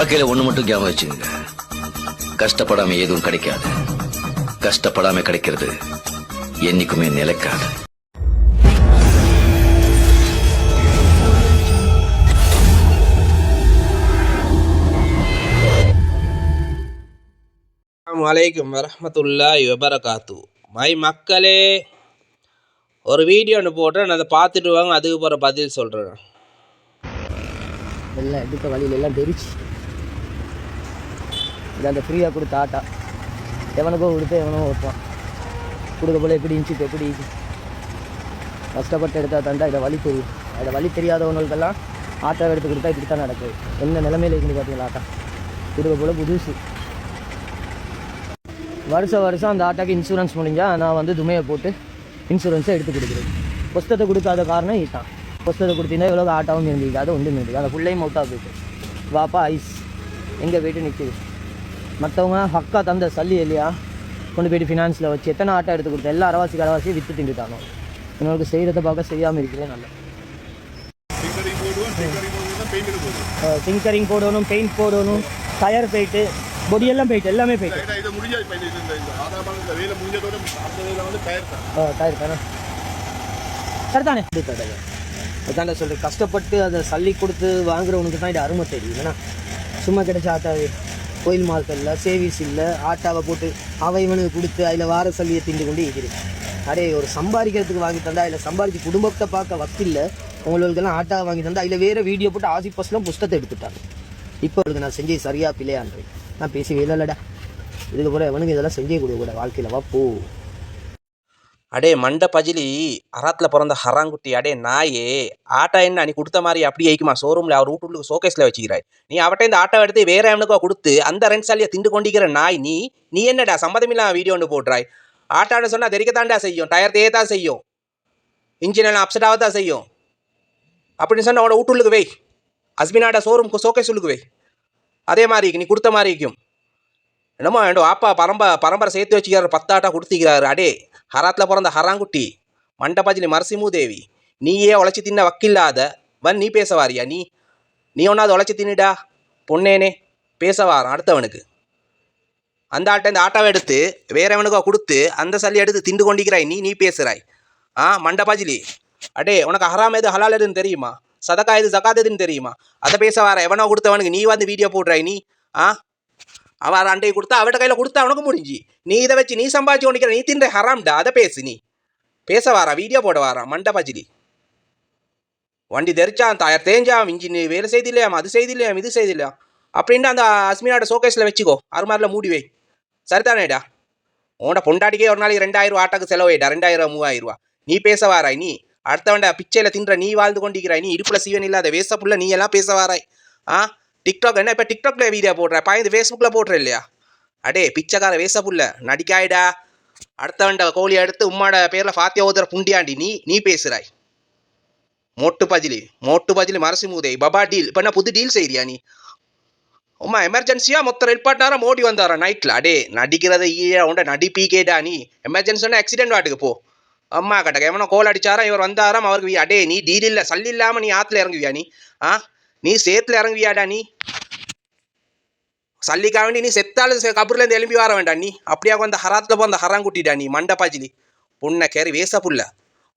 வாழ்க்கையில ஒண்ணு மட்டும் ஞாபகம் வச்சுங்க கஷ்டப்படாம எதுவும் கிடைக்காது. கஷ்டப்படாம கிடைக்கிறது என்னைக்குமே நிலைக்காது. அஸ்ஸலாமு அலைக்கும் வரஹ்மத்துல்லாஹி வபரகாத்து மை மக்களே ஒரு வீடியோ ஒன்று போட்டேன் நான் அதை பார்த்துட்டு வாங்க அதுக்கு போகிற பதில் சொல்கிறேன் எல்லாம் எடுத்த வழியில எல்லாம் தெரிச்சு இது அந்த ஃப்ரீயாக கொடுத்த ஆட்டா. எவனுக்கோ கொடுத்து எவனோ ஓட்டுவான் கொடுக்க போல எப்படி இருந்துச்சு எப்படி கஷ்டப்பட்டு எடுத்தால் தாண்டா இதை வழி தெரியும். அதை வழி தெரியாதவங்களுக்கெல்லாம் ஆட்டோ எடுத்து கொடுத்தா இப்படி தான் நடக்குது. என்ன நிலைமையில் இருக்குன்னு பார்த்தீங்களா ஆட்டா? கொடுக்க போல புதுசு. வருஷம் வருஷம் அந்த ஆட்டாக்கு இன்சூரன்ஸ் முடிஞ்சால் நான் வந்து துமையை போட்டு இன்சூரன்ஸை எடுத்து கொடுக்குறது புஸ்தத்தை கொடுக்காத காரணம் இதுதான். புஸ்தத்தை கொடுத்தீங்கன்னா எவ்வளோ ஆட்டாவும் இருந்திருக்காது ஒன்றும் ஒன்று இருந்திருக்கு அந்த பிள்ளையும் மவுட்டாக போயிட்டு. வாப்பா ஐஸ். எங்கே போயிட்டு நிற்கிது மற்றவங்க ஹக்கா தந்த சல்லி இல்லையா? கொண்டு போயிட்டு ஃபினான்ஸில் வச்சு எத்தனை ஆட்டோ எடுத்து கொடுத்த எல்லா அரவாசி கடவாசியும் விற்று திண்டுட்டாங்க இன்னொருக்கு செய்கிறத பார்க்க செய்யாமல் இருக்கிறேன் நல்லது. டிங்கரிங் போடணும் பெயிண்ட் போடணும் டயர் போயிட்டு பொடியெல்லாம் போயிட்டு எல்லாமே போயிட்டு ரைட்டா, இது டயர் தானே? சரிதானே? இது சொல்கிறேன் கஷ்டப்பட்டு அதை சல்லி கொடுத்து வாங்குறவனுக்கு தான் இது அருமை தெரியும் ஏன்னா சும்மா கிடைச்ச ஆட்டாவே கோயில் மார்க்கெட்டில் சேவிஸ் இல்லை ஆட்டாவை போட்டு அவை இவனுக்கு கொடுத்து அதில் வார சல்லியை திண்டு கொண்டு இருக்கிறேன். அடே ஒரு சம்பாதிக்கிறதுக்கு வாங்கி தந்தா அதில் சம்பாதிச்சு குடும்பத்தை பார்க்க வக்கில்ல உங்களுக்கெல்லாம் ஆட்டாவை வாங்கி தந்தா அதில் வேறு வீடியோ போட்டு ஆசி பஸ்லாம் புஸ்தத்தை எடுத்துட்டாங்க. இப்போ அவருக்கு நான் செஞ்சது சரியா பிள்ளையான்றேன். நான் பேசி இல்லைடா இதுக்கு இவனுக்கு எவனுக்கு இதெல்லாம் செஞ்சே கொடுக்க கூட வாழ்க்கையில் வா போ. அடே மண்ட பஜிலி அராத்தில் பிறந்த ஹராங்குட்டி அடே நாயே ஆட்டா என்ன? நீ கொடுத்த மாதிரி அப்படி ஐக்குமா ஷோரூமில் அவர் வீட்டுக்கு ஷோகேஸில் வச்சுக்கிறாய் நீ அவட்ட இந்த ஆட்டோ எடுத்து வேற எவனுக்கோ கொடுத்து அந்த ரெண்டு சாலியை திண்டு கொண்டிருக்கிற நாய் நீ நீ என்னடா சம்மதமில்லாம வீடியோ ஒன்று போடுறாய்? ஆட்டான்னு சொன்னால் தெரிக்கத்தாண்டா செய்யும். டயர் தேய தான் செய்யும். இன்ஜின் எல்லாம் அப்செட் தான் செய்யும். அப்படின்னு சொன்னால் அவனை வீட்டுள்ளுக்கு வை. அஸ்மினாடா ஷோரூம்க்கு ஷோகேஸ் உள்ளுக்கு வை. அதே மாதிரி நீ கொடுத்த மாதிரி இருக்கும் என்னமோ வேண்டும் அப்பா பரம்ப பரம்பரை சேர்த்து வச்சுக்கிறாரு பத்தாட்டா கொடுத்துக்கிறாரு. அடே ஹராத்தில் பிறந்த ஹராங்குட்டி மண்டபாஜினி மரசிமுதேவி நீயே உழைச்சி தின்ன வக்கில்லாத வன் நீ பேச வாரியா நீ நீ ஒன்றாவது உழைச்சி தின்னுடா பொண்ணேனே பேச வாரம் அடுத்தவனுக்கு. அந்த ஆட்டை இந்த ஆட்டாவை எடுத்து வேறவனுக்கோ கொடுத்து அந்த சல்லி எடுத்து திண்டு கொண்டிக்கிறாய் நீ நீ பேசுகிறாய் ஆ மண்டபாஜிலி அடே உனக்கு ஹராம் எது ஹலால் எதுன்னு தெரியுமா? சதக்கா எது ஜக்காத் எதுன்னு தெரியுமா? அதை பேச வர எவனோ கொடுத்தவனுக்கு நீ வந்து வீடியோ போடுறாய் நீ ஆ? அவன் அண்டையை கொடுத்தா அவட்ட கையில் கொடுத்தா அவனுக்கு முடிஞ்சு. நீ இதை வச்சு நீ சம்பாதிச்சு ஒன்றிக்கிற நீ தின்ற ஹராம்டா அதை பேசு நீ. பேச வாரா வீடியோ போட வாரா மண்டை பஜிலி வண்டி தெரிச்சான் டயர் தேஞ்சான் இன்ஜின் வேலை செய்தில்லையாம் அது செய்தில்லையாம் இது செய்தில்லையாம். அப்படின்ட்டு அந்த அஸ்மினாட ஷோகேஸில் வச்சுக்கோ அருமாரில் மூடி வை. சரிதானேடா? உன்னோட பொண்டாட்டிக்கே ஒரு நாளைக்கு ரெண்டாயிரம் ரூபா ஆட்டாக்கு செலவைடா ரெண்டாயிரம் மூவாயிரம் ரூபா. நீ பேச வாராய் நீ. அடுத்தவன்டா பிச்சையில் தின்ற நீ வாழ்ந்து கொண்டிருக்கிறாய் நீ இடுப்பில் சீவன் இல்லாத வேச புள்ள நீ எல்லாம் பேச வாராய். ஆ? டிக்டாக் என்ன? இப்போ டிக்டாக்ல வீடியோ போடுற. பாய்ந்து ஃபேஸ்புக்கில் போடுற இல்லையா அடே பிச்சைக்கார வேச புள்ள. நடிக்காயிடா. அடுத்தவன்ட கோழி எடுத்து உம்மாட பேரில் ஃபாத்தியா ஓதுற புண்டியாண்டி நீ நீ பேசுகிறாய் மோட்டு பஜிலி மோட்டு பஜிலி மரசி மூதை. பபா டீல் இப்போ என்ன புது டீல் செய்றியா நீ? உம்மா எமர்ஜென்சியாக மொத்த ரெட் பார்ட்னரா மோடி வந்தாரா நைட்டில் அடே நடிக்கிறத ஈயா உண்ட நடிப்பி கேடா நீ எமர்ஜென்சினா ஆக்சிடென்ட் வாட்டுக்கு போ. அம்மா கட்டக்க எவனோ கோல் அடிச்சாரா இவர் வந்தாராம் அவருக்கு அடே நீ டீல் இல்லை சல்லி இல்லாமல் நீ ஆற்றுல இறங்குவியா நீ? ஆ? நீ சேத்துல இறங்குவியாடா நீ? சல்லிக்கா வேண்டி நீ செத்தாலும் கபூர்லேருந்து எழும்பி வர வேண்டாம் நீ. அப்படியா அந்த ஹராத்தில் போ அந்த ஹராங்குட்டிடா நீ மண்டப்பாச்சிலி பொண்ணை புண்ணை கேரி வேச புள்ள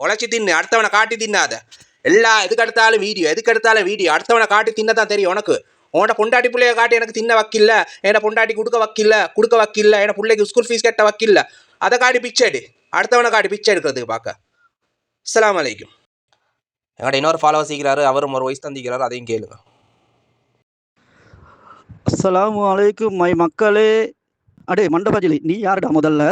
உழைச்சி தின்னு அடுத்தவனை காட்டி தின்னாத. எல்லா எதுக்கு எடுத்தாலும் வீடியோ எதுக்கு எடுத்தாலும் வீடியோ. அடுத்தவனை காட்டி தின்ன தான் தெரியும் உனக்கு. உன்ட பொண்டாட்டி பிள்ளைய காட்டி எனக்கு தின்ன வக்கில்ல. என்னை பொண்டாட்டி கொடுக்க வக்கில்ல கொடுக்க வக்கில்ல. என்னை பிள்ளைக்கு ஸ்கூல் ஃபீஸ் கட்ட வக்கில்ல. அதை காட்டி பிச்சை எடு. அடுத்தவனை காட்டி பிச்சை எடுக்கிறதுக்கு பார்க்க. அஸ்ஸலாமு அலைக்கும். எங்கள்கிட்ட இன்னொரு ஃபாலோவர் சீக்கிறாரு அவரும் ஒரு வயசு தந்திக்கிறாரு அதையும் கேளுங்க. அஸ்லாம் அலைக்கும் மை மக்களே. அடே மண்டபாஜிலி நீ யாருடா முதல்ல?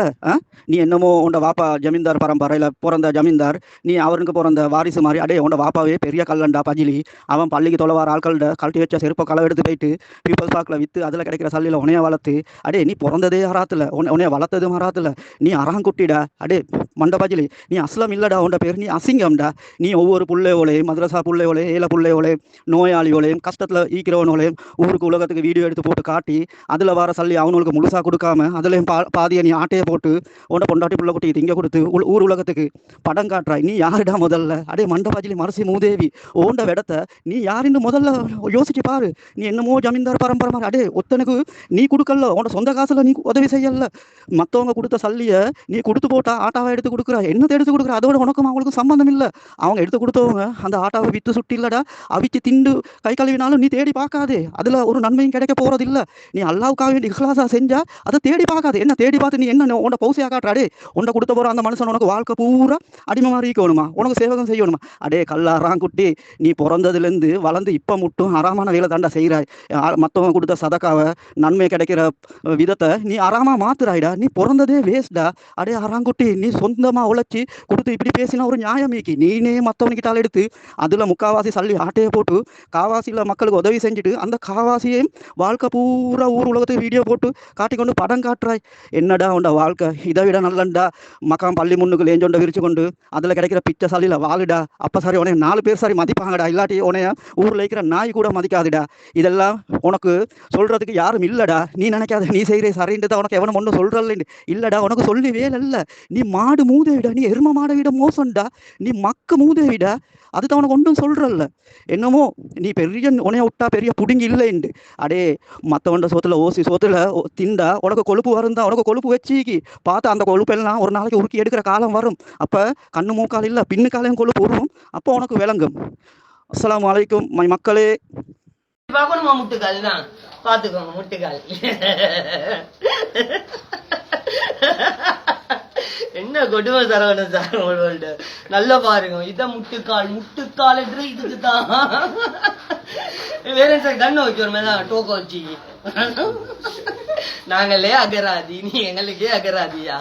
நீ என்னமோ உண்ட வாப்பா ஜமீன்தார் பரம்பரையில் பிறந்த ஜமீன்தார். நீ அவருக்கு பிறந்த வாரிசு மாதிரி. அடே உண்ட வாப்பாவே பெரிய கல்லண்டா பஜிலி. அவன் பள்ளிக்கு தொலைவார ஆட்கள்கிட்ட கழட்டி வச்ச செருப்பை களை எடுத்து போயிட்டு பீப்புள்ஸ் பார்க்கில் விற்று அதில் கிடைக்கிற சல்லியில் உனைய வளர்த்து. அடே நீ பிறந்ததே அராத்தில். உன உனைய வளர்த்தது மராத்தில் நீ அராங்குட்டிடா அடே மண்டபாஜிலி நீ அஸ்லம் இல்லைடா உண்ட பேர். நீ அசிங்கம்டா. நீ ஒவ்வொரு பிள்ளையோலையும் மதரசா பிள்ளையோலையும் ஏல பிள்ளையோலையும் நோயாளியோலையும் கஷ்டத்தில் ஈக்கிறவனோலையும் ஊருக்கு உலகத்துக்கு வீடியோ எடுத்து போட்டு காட்டி அதில் வர சல்லி அவனுக்கு முழுசாக கொடு கொடுக்காம அதுலேயும் பா பாதியை நீ ஆட்டையை போட்டு உன்னை பொண்டாட்டி பிள்ளை குட்டி திங்க கொடுத்து உள்- ஊர் உலகத்துக்கு படம் காட்டுறாய் நீ யாருடா முதல்ல? அடே மண்டபாஜிலி மரசி மூதேவி ஓண்ட விடத்த நீ யாருன்னு முதல்ல யோசிச்சு பாரு. நீ என்னமோ ஜமீன்தார் பரம்பரை மாதிரி. அடே ஒத்தனுக்கு நீ கொடுக்கல உன்னோட சொந்த காசுல நீ உதவி செய்யல மற்றவங்க கொடுத்த சல்லியை நீ கொடுத்து போட்டா ஆட்டாவை எடுத்து கொடுக்குற. என்னத்தை எடுத்து கொடுக்குற? அதோட உனக்கும் அவங்களுக்கும் சம்மந்தம் இல்லை. அவங்க எடுத்து கொடுத்தவங்க அந்த ஆட்டாவை வித்து சுட்டி இல்லடா. அவிச்சு திண்டு கை கழுவினாலும் நீ தேடி பார்க்காதே. அதில் ஒரு நன்மையும் கிடைக்க போகிறதில்ல இல்ல நீ அல்லாவுக்காக வேண்டி இஹ்லாசா செஞ்சா அதை தேடி பார்க்காது. என்ன தேடி பார்த்து நீ என்ன உன்னை பௌசியா காட்டுறாடே? உன்னை கொடுத்த போற அந்த மனுஷன் உனக்கு வாழ்க்கை பூரா அடிமை மாதிரி இருக்கணுமா? உனக்கு சேவகம் செய்யணுமா? அடே கல்லாரான் குட்டி நீ பிறந்ததுலேருந்து வளர்ந்து இப்போ மட்டும் அறாமான வேலை தாண்டா செய்கிறாய். மற்றவங்க கொடுத்த சதக்காவை நன்மை கிடைக்கிற விதத்தை நீ அறாமா மாத்துறாய்டா. நீ பிறந்ததே வேஸ்டா அடே அறாங்குட்டி நீ சொந்தமா உழைச்சி கொடுத்து இப்படி பேசினா ஒரு நியாயமேக்கி நீனே மற்றவனுக்கிட்டால் எடுத்து அதுல முக்காவாசி சல்லி ஆட்டையை போட்டு காவாசியில் மக்களுக்கு உதவி செஞ்சுட்டு அந்த காவாசியையும் வாழ்க்கை பூரா ஊர் உலகத்துக்கு வீடியோ போட்டு காட்டிக்கொண்டு படம் காட்டுறாய் என்னடா உண்ட வாழ்க்கை? இதை விட நல்லண்டா. மக்காம் பள்ளி முன்னுக்கு ஏஞ்சோண்ட விரிச்சு கொண்டு அதில் கிடைக்கிற பிச்சை சாலையில் வாழுடா. அப்போ சாரி உனைய நாலு பேர் சரி மதிப்பாங்கடா. இல்லாட்டி உனைய ஊரில் இருக்கிற நாய் கூட மதிக்காதுடா. இதெல்லாம் உனக்கு சொல்றதுக்கு யாரும் இல்லைடா. நீ நினைக்காத நீ செய்கிற சரின்ட்டு உனக்கு எவனும் ஒன்றும் சொல்கிறல்ல இல்லைடா உனக்கு சொல்லி வேலை இல்லை. நீ மாடு மூதேவிடா. நீ எரும மாடை விட மோசம்டா. நீ மக்கு மூதேவிடா. அதுதான் உனக்கு ஒன்றும் சொல்றல்ல. என்னமோ நீ பெரிய உனைய விட்டா பெரிய புடுங்கி இல்லைண்டு. அடே மற்றவண்ட சோத்துல ஓசி சோத்துல திண்டா திண்டா உனக்கு கொழுப்பு வருந்தா உனக்கு கொழுப்பு வச்சிக்கி. பார்த்து அந்த கொழுப்பெல்லாம் ஒரு நாளைக்கு உருக்கி எடுக்கிற காலம் வரும். அப்போ கண்ணு மூக்கால் இல்லை பின்னு காலையும் கொழுப்பு வரும். அப்போ உனக்கு விளங்கும். அஸ்லாம் அலைக்கும் மை மக்களே. பார்க்கணுமா முட்டுக்கால் தான். பார்த்துக்கோங்க முட்டுக்கால். என்ன கொடுமை சரவண சார் உங்களோட நல்லா பாருங்க இதான் முட்டுக்கால் முட்டுக்கால் இதுக்கு தான் வேற சார் கண்ணை வச்சு ஒரு மேல டோக்க வச்சு. நாங்களே அகராதி நீ எங்களுக்கே அகராதியா?